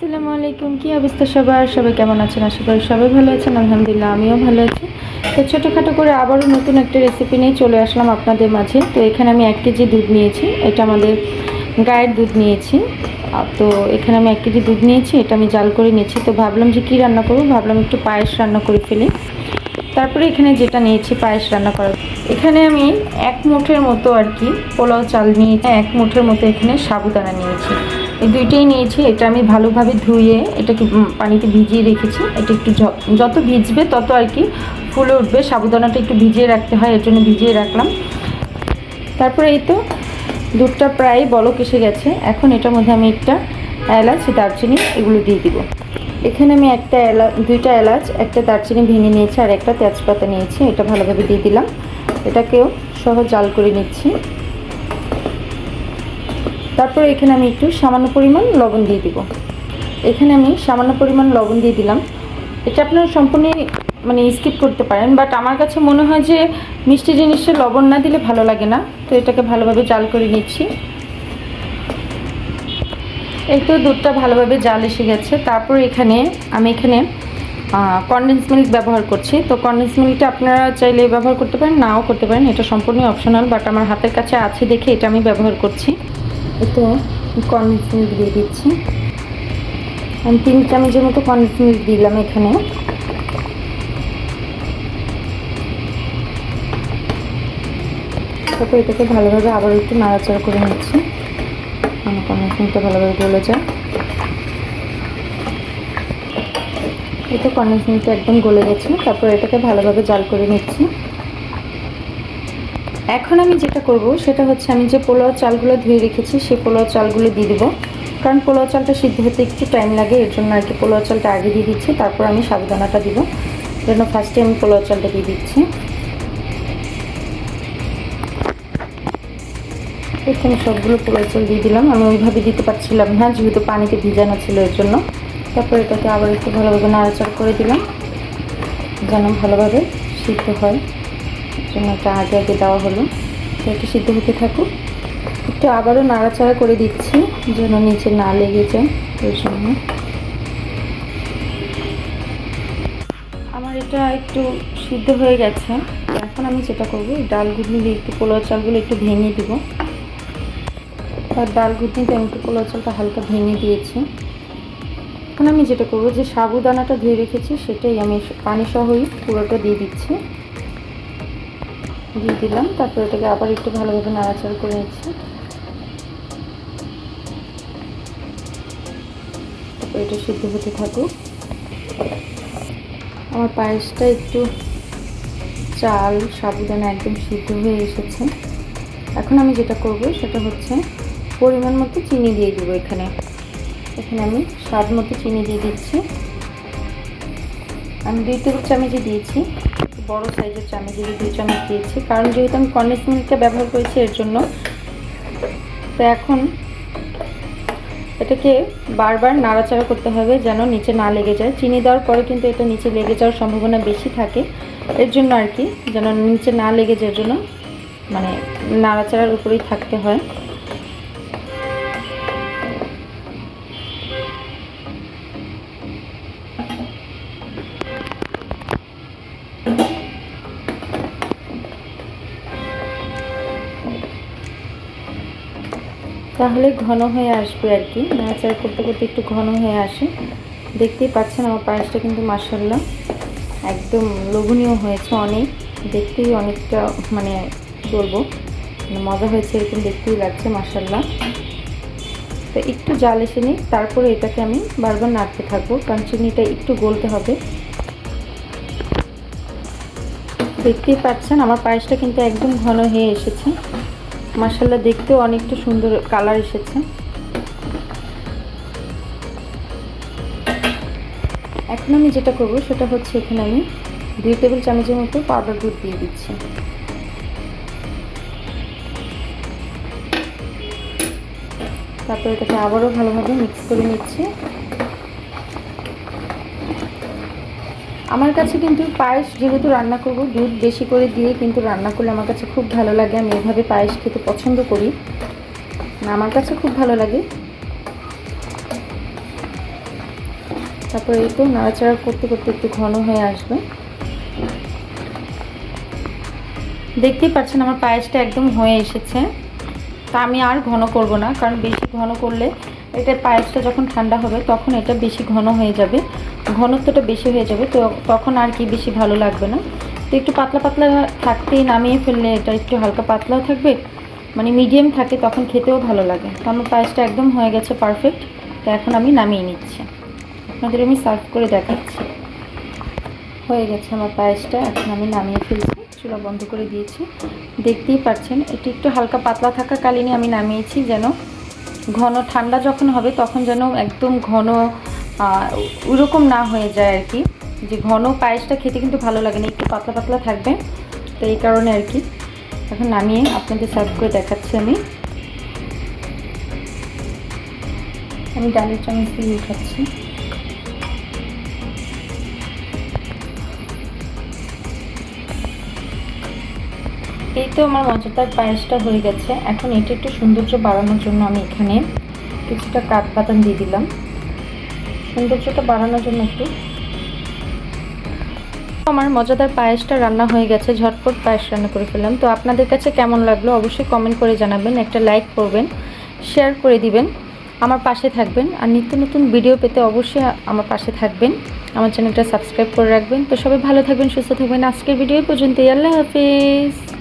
আসসালামু আলাইকুম, কি অবস্থা সবার? সবাই কেমন আছেন? আশা করি সবাই ভালো আছেন, আলহামদুলিল্লাহ, আমিও ভালো আছি। তো ছোটোখাটো করে আবারও নতুন একটা রেসিপি নিয়ে চলে আসলাম আপনাদের মাঝে। তো এখানে আমি এক কেজি দুধ নিয়েছি, এটা আমাদের গায়ের দুধ নিয়েছি। তো এখানে আমি এক কেজি দুধ নিয়েছি, এটা আমি জাল করে নিয়েছি। তো ভাবলাম যে কী রান্না করব? ভাবলাম একটু পায়েস রান্না করে ফেলি। তারপরে এখানে যেটা নিয়েছি, পায়েস রান্না করার। এখানে আমি এক মুঠের মতো আর কি পোলাও চাল নিয়েছি, এক মুঠের মতো এখানে সাবুদানা নিয়েছি। এই দুইটাই নিয়েছি, এটা আমি ভালোভাবে ধুয়ে, এটাকে পানিতে ভিজিয়ে রেখেছি। এটা একটু যত ভিজবে তত আর কি ফুলে উঠবে। সাবুদানাটা একটু ভিজিয়ে রাখতে হয়, এর জন্য ভিজিয়ে রাখলাম। তারপরে এই তো দুধটা প্রায় বলক এসে গেছে। এখন এটার মধ্যে আমি একটা এলাচ, দারচিনি এগুলো দিয়ে দিব। এখানে আমি একটা এলাচ দুইটা এলাচ, একটা দারচিনি ভেঙে নিয়েছি আর একটা তেজপাতা নিয়েছি। এটা ভালোভাবে দিয়ে দিলাম। এটাকেও সহ জাল করে নিচ্ছি। তারপর এখানে আমি একটু সামান্য পরিমাণ লবণ দিয়ে দিব। এখানে আমি সামান্য পরিমাণ লবণ দিয়ে দিলাম। এটা আপনারা সম্পূর্ণ মানে স্কিপ করতে পারেন বাট আমার কাছে মনে হয় যে মিষ্টি জিনিসে লবণ না দিলে ভালো লাগে না। তো এটাকে ভালোভাবে জাল করে নিচ্ছি। এই তো দুধটা ভালোভাবে জাল এসে গেছে। তারপর এখানে আমি এখানে কনডেন্স মিল্ক ব্যবহার করছি। তো কনডেন্স মিল্কটা আপনারা চাইলে ব্যবহার করতে পারেন, নাও করতে পারেন। এটা সম্পূর্ণ অপশনাল বাট আমার হাতের কাছে আছে দেখে এটা আমি ব্যবহার করছি। এতে কনডেন্স মিল্ক দিয়ে দিচ্ছি। আমি তিন চামচের মতো কনডেন্স মিল্ক দিলাম এখানে। তারপর এটাকে ভালোভাবে আবার একটু নাড়াচাড়া করে নিচ্ছি। আমার কনডেন্স মিল্কটা ভালোভাবে গলে যায় এটা কনডেন্স মিল্কটা একদম গলে গেছে। তারপর এটাকে ভালোভাবে জাল করে নিচ্ছি। এখন আমি যেটা করব, সেটা হচ্ছে আমি যে পোলাও চালগুলো ধুয়ে রেখেছি, সেই পোলাও চালগুলো দিয়ে দেবো। কারণ পোলাও চালটা সিদ্ধ হতে একটু টাইম লাগে, এর জন্য আর কি পোলাও চালটা আগে দিয়ে দিচ্ছি, তারপর আমি সাবুদানাটা দিব। জন্য ফার্স্টে আমি পোলাও চালটা দিয়ে দিচ্ছি। এখানে সবগুলো পোলাও চাল দিয়ে দিলাম। আমি ওইভাবে দিতে পারছিলাম না, যেহেতু পানিতে ভিজানো ছিল এর জন্য। তারপর এটাকে আবার একটু ভালোভাবে নাড়াচাড়া করে দিলাম, যেন ভালোভাবে সিদ্ধ হয়। এটা আগে আগে দেওয়া হলো। তো একটু সিদ্ধ হতে থাকুক। একটু আবারও নাড়াচাড়া করে দিচ্ছি, যেন নিচে না লেগে যায় ওই জন্য। আমার এটা একটু সিদ্ধ হয়ে গেছে। এখন আমি যেটা করব ডাল ঘুটনি দিয়ে একটু পোলাও চালগুলো একটু ভেঙে দিব। আর ডাল ঘুটনিতে আমি একটু পোলাও চালটা হালকা ভেঙে দিয়েছি। এখন আমি যেটা করব, যে সাবুদানাটা ধুয়ে রেখেছি, সেটাই আমি পানি সহই পুরোটা দিয়ে দিচ্ছি। দিয়ে দিলাম, তারপর এটাকে আবার একটু ভালোভাবে নাড়াচাড়া করে নিচ্ছি। তারপর এটা সিদ্ধ হতে থাকুক। আমার পায়েসটা একটু চাল, সাবুদানা একদম সিদ্ধ হয়ে এসেছে। এখন আমি যেটা করব সেটা হচ্ছে পরিমাণ মতো চিনি দিয়ে দেবো এখানে। এখানে আমি স্বাদ মতো চিনি দিয়ে দিচ্ছি। আমি দুই টেবিল চামচে দিয়েছি। বড় সাইজের চামচে দুই চামচ দিয়েছি। কারণ যেহেতু আমি কন্ডেন্স মিল্কটা ব্যবহার করেছি, এর জন্য। তো এখন এটাকে বারবার নাড়াচাড়া করতে হবে যেন নিচে না লেগে যায়। চিনি দেওয়ার পরে কিন্তু এটা নিচে লেগে যাওয়ার সম্ভাবনা বেশি থাকে। এর জন্য আর কি, যেন নিচে না লেগে যাওয়ার জন্য মানে নাড়াচাড়ার উপরেই থাকতে হয়। তাহলে ঘন হয়ে আসবে আর কি। নাড়াচাড়া করতে করতে একটু ঘন হয়ে আসে। দেখতেই পাচ্ছেন আমার পায়েসটা কিন্তু মাসাল্লাহ একদম লোভনীয় হয়েছে অনেক। দেখতেই অনেকটা মানে বলব মানে মজা হয়েছে এরকম দেখতেই লাগছে মাসাল্লাহ তো একটু জাল এসে নিই, তারপরে এটাকে আমি বারবার নাড়তে থাকব কারণ চিনিটা একটু গলতে হবে। দেখতেই পাচ্ছেন আমার পায়েসটা কিন্তু একদম ঘন হয়ে এসেছে। মাসাল্লাহ দেখতেও অনেকটা সুন্দর কালার এসেছে। এখন আমি যেটা করব, সেটা হচ্ছে এখানে আমি দুই টেবিল চামচের মতো পাউডার দুধ দিয়ে দিচ্ছি। তারপর এটাকে আবারও ভালোভাবে মিক্স করে নিচ্ছি। আমার কাছে কিন্তু পায়েস যেহেতু রান্না করব, দুধ বেশি করে দিয়ে কিন্তু রান্না করলে আমার কাছে খুব ভালো লাগে। আমি এভাবে পায়েস খেতে পছন্দ করি। আমার কাছে খুব ভালো লাগে। তারপরে তো নাড়াচাড়া করতে করতে একটু ঘন হয়ে আসবে। দেখতেই পাচ্ছেন আমার পায়েসটা একদম হয়ে এসেছে। তা আমি আর ঘন করব না, কারণ বেশি ঘন করলে এটা পায়েসটা যখন ঠান্ডা হবে, তখন এটা বেশি ঘন হয়ে যাবে। ঘনত্বটা বেশি হয়ে যাবে, তো তখন আর কি বেশি ভালো লাগবে না। তো একটু পাতলা পাতলা থাকতেই নামিয়ে ফেললে এটা একটু হালকা পাতলাও থাকবে মানে মিডিয়াম থাকে, তখন খেতেও ভালো লাগে। তো আমার পায়েসটা একদম হয়ে গেছে পারফেক্ট তো এখন আমি নামিয়ে নিচ্ছি। আপনাদের আমি সার্ভ করে দেখাচ্ছি। হয়ে গেছে আমার পায়েসটা, এখন আমি নামিয়ে ফেলছি, চুলা বন্ধ করে দিয়েছি। দেখতেই পাচ্ছেন, এটি একটু হালকা পাতলা থাকাকালীনই আমি নামিয়েছি যেন ঘন ঠান্ডা যখন হবে, তখন যেন একদম ঘন ওরকম না হয়ে যায় আর কি। যে ঘন পায়েসটা খেতে কিন্তু ভালো লাগে না, একটু পাতলা পাতলা থাকবে। তো এই কারণে আর কি। এখন নামিয়ে আপনাদের সার্ভ করে দেখাচ্ছি আমি। আমি ডালের চামচ দিয়ে উঠাচ্ছি এই তো আমার মজাদার পায়েসটা হয়ে গেছে। এখন এটা একটু সৌন্দর্য বাড়ানোর জন্য আমি এখানে কিছুটা কাঠবাদাম দিয়ে দিলাম। সৌন্দর্যটা বাড়ানোর জন্য একটু। আমার মজাদার পায়েসটা রান্না হয়ে গেছে, ঝটপট পায়েস রান্না করে ফেললাম। তো আপনাদের কাছে কেমন লাগল অবশ্যই কমেন্ট করে জানাবেন, একটা লাইক করবেন শেয়ার করে দিবেন, আমার পাশে থাকবেন। আর নিত্য নতুন ভিডিও পেতে অবশ্যই আমার পাশে থাকবেন। আমার চ্যানেলটা সাবস্ক্রাইব করে রাখবেন। তো সবাই ভালো থাকবেন, সুস্থ থাকবেন। আজকের ভিডিও পর্যন্তই। আল্লাহ হাফিজ।